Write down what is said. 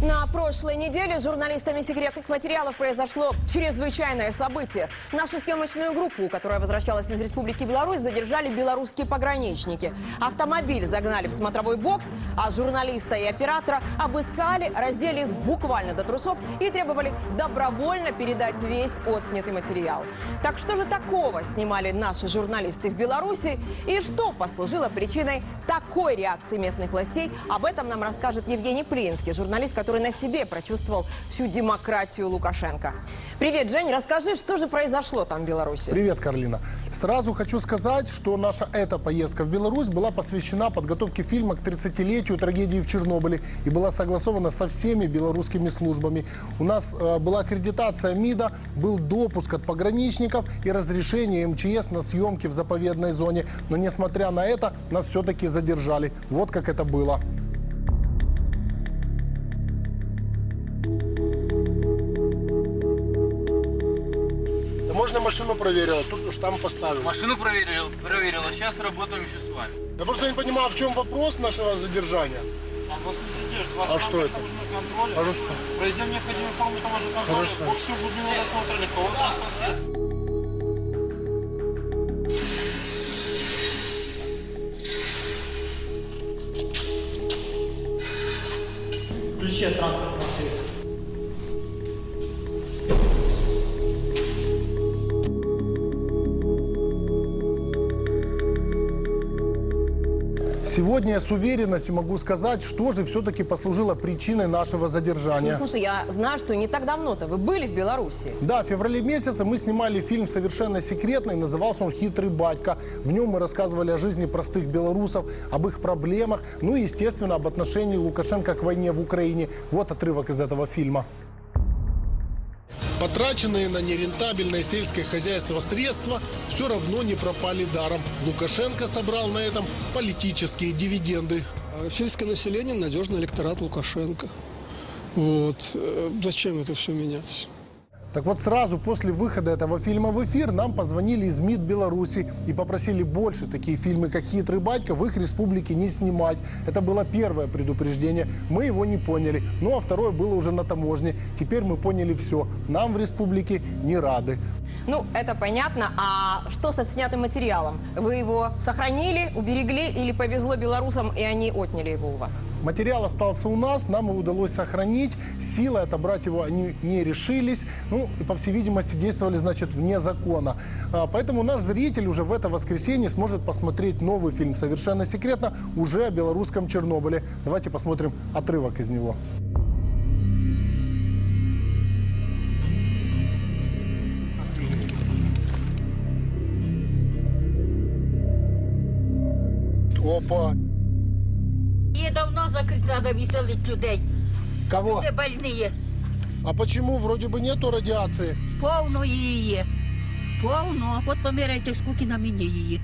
На прошлой неделе с журналистами секретных материалов произошло чрезвычайное событие. Нашу съемочную группу, которая возвращалась из Республики Беларусь, задержали белорусские пограничники. Автомобиль загнали в смотровой бокс, а журналиста и оператора обыскали, раздели их буквально до трусов и требовали добровольно передать весь отснятый материал. Так что же такого снимали наши журналисты в Беларуси и что послужило причиной такой реакции местных властей? Об этом нам расскажет Евгений Плинский, журналист, который на себе прочувствовал всю демократию Лукашенко. Привет, Жень, расскажи, что же произошло там в Беларуси? Привет, Карлина. Сразу хочу сказать, что наша эта поездка в Беларусь была посвящена подготовке фильма к 30-летию трагедии в Чернобыле и была согласована со всеми белорусскими службами. У нас э, была аккредитация МИДа, был допуск от пограничников и разрешение МЧС на съемки в заповедной зоне. Но несмотря на это, нас все-таки задержали. Вот как это было. Можно машину проверила, тут штамп поставил. Машину проверил, проверила. Сейчас работаем еще с вами. Я просто не понимаю, в чем вопрос нашего задержания. А вас не задержит. Вас А что это? контроль. Хорошо. Пройдем необходимую форму таможенного контроля. Хорошо. По всю глубину досмотра легкового транспортного средства. Ключи от транспортного Сегодня я с уверенностью могу сказать, что же все-таки послужило причиной нашего Ну, задержания. слушай, я знаю, что не так давно-то вы были в Беларуси. Да, в феврале месяце мы снимали фильм совершенно секретный, назывался он «Хитрый батька». В нем мы рассказывали о жизни простых белорусов, об их проблемах, ну и, естественно, об отношении Лукашенко к войне в Украине. Вот отрывок из этого фильма. Потраченные на нерентабельное сельское хозяйство средства все равно не пропали даром. Лукашенко собрал на этом политические дивиденды. А Сельское население – надежный электорат Лукашенко. Вот. Э, Зачем это все менять? Так вот, сразу после выхода этого фильма в эфир нам позвонили из МИД Беларуси и попросили больше такие фильмы, как «Хитрый батька», в их республике не снимать. Это было первое предупреждение. Мы его не поняли. Ну, а второе было уже на таможне. Теперь мы поняли все. Нам в республике не рады. Ну, это понятно. А что с отснятым материалом? Вы его сохранили, уберегли или повезло белорусам, и они отняли его у вас? Материал остался у нас, нам его удалось сохранить. Силой отобрать его они не решились. Ну, и, по всей видимости, действовали, значит, вне закона. А, Поэтому наш зритель уже в это воскресенье сможет посмотреть новый фильм совершенно секретно уже о белорусском Чернобыле. Давайте посмотрим отрывок из него. Опа! Її давно закрити треба веселити людей. Кого? Люди больні. А почему вроде бы нету радиации? Повно її є. Повно. От помирайте скуки на мені її.